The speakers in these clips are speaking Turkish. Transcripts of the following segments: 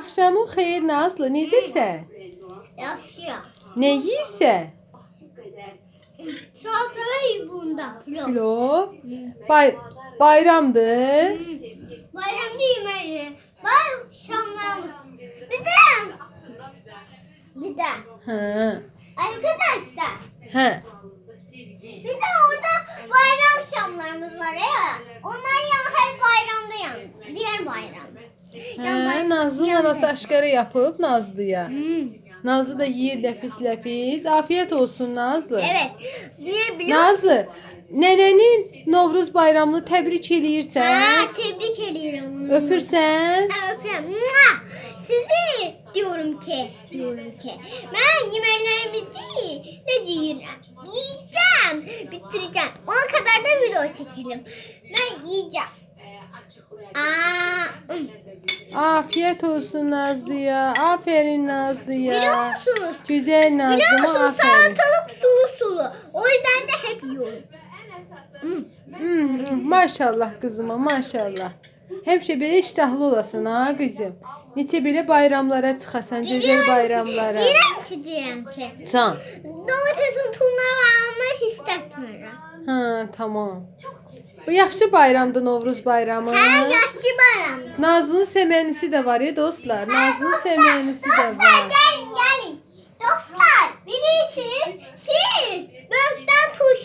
Axşamın xeyir Nazlı, necəsən? Yaxşı. Nə yeyirsən? Salata bunda. Pilov. Bay bayramdır. Bayramda yemeği. Bay şamlarımız. Bir de. Bir de. Hə. Arkadaşlar. Hə. Bir de orada bayram şamlarımız var ya. Onlar ya her bayramda yan. Diğer bayram. Hə, Nazlı anası aşqara yapıb Nazlıya. Hmm. Nazlı da yeyir ləpis-ləpis. Afiyet olsun Nazlı. Evet. Niye biliyor Nazlı, nənənin Novruz bayramını təbrik eləyirsən? Ha, tebrik ediyorum onu. Öpürsən? Ha. Mua! Sizi diyorum ki, diyorum ki. Ben yemeklerimizi ne diyeceğim? Yiyeceğim. Bitireceğim. Ona kadar da video çekelim. Ben yiyeceğim. Afiyet olsun Nazlıya. Aferin biliyor Nazlıya. musunuz? Güzel Biliyor Nazlıma musunuz aferin. salatalık sulu sulu. O yüzden de hep yiyorum. Hmm. Hmm, maşallah kızıma maşallah. Həmişə belə iştahlı olasan ha qızım. Neçə belə bayramlara Diyelim ki, bayramlara. diyelim ki, diyelim ki. Can. Domatesin tulları almak hissetmiyorum. Ha, tamam. Bu yaxşı bayramdır Novruz bayramı. Her yaşlı bayram. Nazlının semənisi də var ya dostlar. Nazlının semənisi də dostlar var. gelin gelin. Dostlar bilirsiniz siz böğürtlen tuş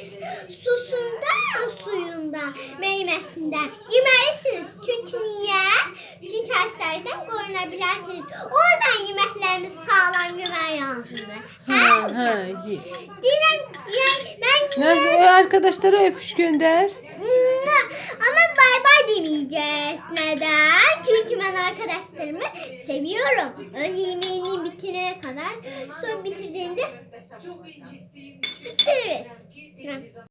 susundan suyunda meyvesinde yemelisiniz. Çünkü niye? Çünkü hastalıktan korunabilirsiniz. Oradan yemeklerimiz sağlam yemek lazımdır. Ha, ha, ye. Diyelim yani ben Nazlı arkadaşlara öpüş gönder. Mua! Ama bay bay demeyeceğiz. Neden? Çünkü ben arkadaşlarımı seviyorum. Önce yemeğini bitirene kadar sonra bitirdiğinde bitiririz.